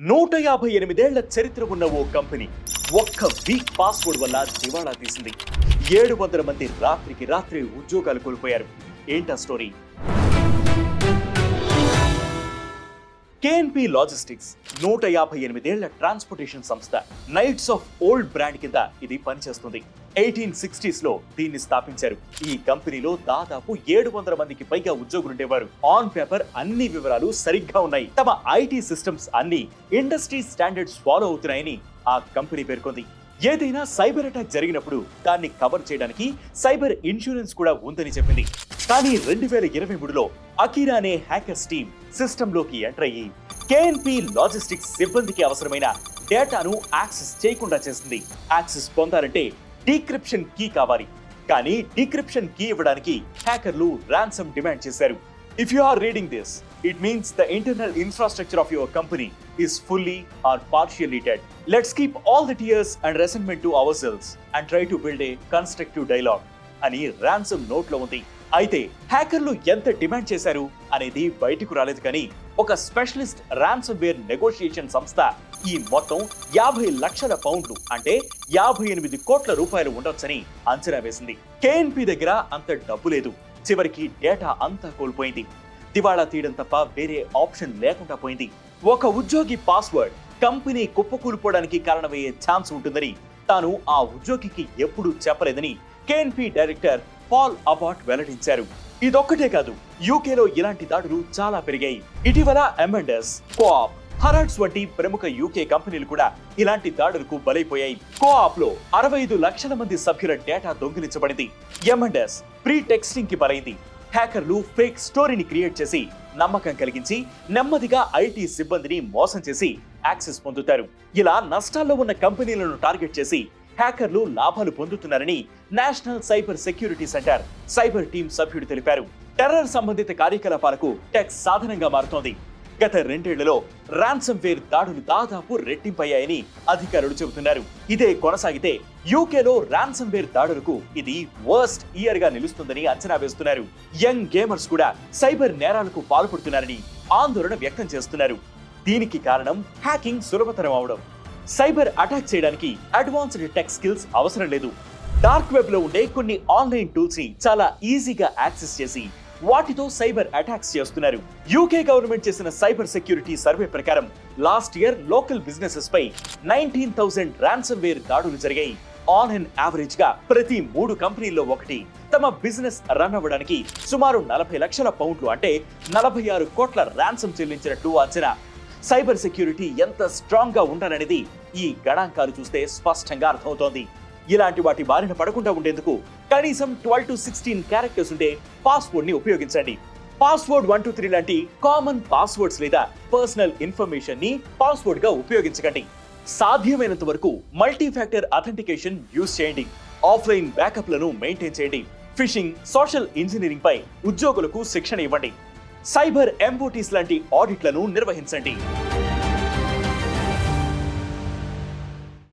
నూట యాభై ఎనిమిదేళ్ళ చరిత్ర ఉన్న ఓ కంపెనీ ఒక్క వీక్ పాస్వర్డ్ వల్ల దివాళా తీసింది. ఏడు వందల మంది రాత్రికి రాత్రి ఉద్యోగాలు కోల్పోయారు. ఏంటా స్టోరీ? కేఎన్పి లాజిస్టిక్స్ నూట యాభై ఎనిమిదేళ్ళ ట్రాన్స్పోర్టేషన్ సంస్థ నైట్స్ ఆఫ్ ఓల్డ్ బ్రాండ్ కింద ఇది పనిచేస్తుంది. ఎయిటీన్ సిక్స్టీస్లో దీన్ని స్థాపించారు. ఈ కంపెనీలో దాదాపు ఏడు వందల మందికి పైగా ఉద్యోగులుండేవారు. ఆన్ పేపర్ అన్ని వివరాలు సరిగ్గా ఉన్నాయి. తమ ఐటీ సిస్టమ్స్ అన్ని ఇండస్ట్రీ స్టాండర్డ్స్ ఫాలో అవుతున్నాయని ఆ కంపెనీ పేర్కొంది. ఏదైనా సైబర్ అటాక్ జరిగినప్పుడు దాన్ని కవర్ చేయడానికి సైబర్ ఇన్సూరెన్స్ కూడా ఉందని చెప్పింది. కానీ రెండు వేల ఇరవై మూడులో అకీరా అనే హ్యాకర్స్ టీమ్ సిస్టమ్లోకి ఎంటర్ అయ్యి కేఎన్పి లాజిస్టిక్స్ సిబ్బందికి అవసరమైన డేటాను యాక్సెస్ చేయకుండా చేసింది. యాక్సెస్ పొందాలంటే డీక్రిప్షన్ కీ కావాలి. కానీ డీక్రిప్షన్ కీ ఇవ్వడానికి హ్యాకర్లు ర్యాన్సమ్ డిమాండ్ చేశారు. If you are reading this it means the internal infrastructure of your company is fully or partially dead. Let's keep all the tears and resentment to ourselves and try to build a constructive dialogue. అని ransom నోట్లో ఉంది. అయితే హ్యాకర్లు ఎంత demand చేశారు అనేది బయటకు రాలేదు కానీ ఒక స్పెషలిస్ట్ ర్యాన్సమ్ వేర్ నెగోషియేషన్ సంస్థ ఈ మొత్తం యాభై లక్షల పౌండ్లు అంటే యాభై ఎనిమిది కోట్ల రూపాయలు ఉండొచ్చని అంచనా వేసింది. కేఎన్పి దగ్గర అంత డబ్బు లేదు. చివరికి డేటా అంతా కోల్పోయింది. దివాళా తీయడం తప్ప వేరే ఆప్షన్ లేకుండా పోయింది. ఒక ఉద్యోగి పాస్వర్డ్ కంపెనీ కుప్పకూలిపోవడానికి కారణమయ్యే ఛాన్స్ ఉంటుందని తాను ఆ ఉద్యోగికి ఎప్పుడూ చెప్పలేదని కేఎన్పి డైరెక్టర్ పాల్ అబాట్ వెల్లడించారు. ఇదొక్కటే కాదు యూకేలో ఇలాంటి దాడులు చాలా పెరిగాయి. ఇటీవల ఎంఎండస్ కోఆప్ హరాడ్స్ వంటి ప్రముఖ యూకే కంపెనీలు కూడా ఇలాంటి దాడులకు బలైపోయాయి. కోఆప్లో అరవై ఐదు లక్షల మంది సభ్యుల డేటా దొంగిలించబడింది. ఎంఎండస్ ప్రీ టెక్స్టింగ్కి బలైంది. హ్యాకర్లు ఫేక్ స్టోరీని క్రియేట్ చేసి నమ్మకం కలిగించి నెమ్మదిగా ఐటీ సిబ్బందిని మోసం చేసి యాక్సెస్ పొందుతారు. ఇలా నష్టాల్లో ఉన్న కంపెనీలను టార్గెట్ చేసి హ్యాకర్లు లాభాలు పొందుతున్నారని national cyber security centre cyber team సభ్యుడు తెలిపారు. టెర్రర్ సంబంధిత కార్యకలాపాలకు టెక్ సాధనంగా మారుతోంది. గత రెండేళ్ళలో ర్యాన్సమ్ వేర్ దాడులు దాదాపు రెట్టింపయ్యాయని అధికారులు చెబుతున్నారు. ఇదే కొనసాగితే యూకేలో ర్యాన్సమ్ వేర్ దాడులకు ఇది వర్స్ట్ ఇయర్గా నిలుస్తుందని అంచనా వేస్తున్నారు. యంగ్ గేమర్స్ కూడా సైబర్ నేరాలకు పాల్పడుతున్నారని ఆందోళన వ్యక్తం చేస్తున్నారు. దీనికి కారణం హ్యాకింగ్ సులభతరం అవడం. సైబర్ అటాక్ చేయడానికి అడ్వాన్స్డ్ టెక్ స్కిల్స్ అవసరం లేదు. డార్క్ వెబ్లో ఉండే కొన్ని ఆన్లైన్ టూల్స్ని చాలా ఈజీగా యాక్సెస్ చేసి వాటితో సైబర్ అటాక్స్ చేస్తున్నారు. యూకే గవర్నమెంట్ చేసిన సైబర్ సెక్యూరిటీ సర్వే ప్రకారం లాస్ట్ ఇయర్ లోకల్ బిజినెసెస్ పై నైన్టీన్ థౌసండ్ ర్యాన్సమ్ వేర్ దాడులు జరిగాయి. ఆన్ అండ్ యావరేజ్గా ప్రతి మూడు కంపెనీల్లో ఒకటి. తమ బిజినెస్ రన్ అవ్వడానికి సుమారు నలభై లక్షల పౌండ్లు అంటే నలభై ఆరు కోట్ల ర్యాన్సమ్ చెల్లించినట్లు అంచనా. సైబర్ సెక్యూరిటీ ఎంత స్ట్రాంగ్గా ఉండాలనేది ఈ గణాంకాలు చూస్తే స్పష్టంగా అర్థమవుతోంది. ఇలాంటి వాటి బారిన పడకుండా ఉండేందుకు కనీసం ట్వెల్వ్ టు సిక్స్టీన్ క్యారెక్టర్స్ ఉండే పాస్వర్డ్ని ఉపయోగించండి. పాస్వర్డ్ వన్ టూ త్రీ లాంటి కామన్ పాస్వర్డ్స్ లేదా పర్సనల్ ఇన్ఫర్మేషన్ని పాస్వర్డ్గా ఉపయోగించకండి. సాధ్యమైనంత వరకు మల్టీ ఫ్యాక్టర్ అథెంటికేషన్ యూజ్ చేయండి ఆఫ్లైన్ బ్యాకప్లను మెయింటైన్ చేయండి. ఫిషింగ్ సోషల్ ఇంజనీరింగ్ పై ఉద్యోగులకు శిక్షణ ఇవ్వండి. సైబర్ ఎంబోటీస్ లాంటి ఆడిట్లను నిర్వహించండి.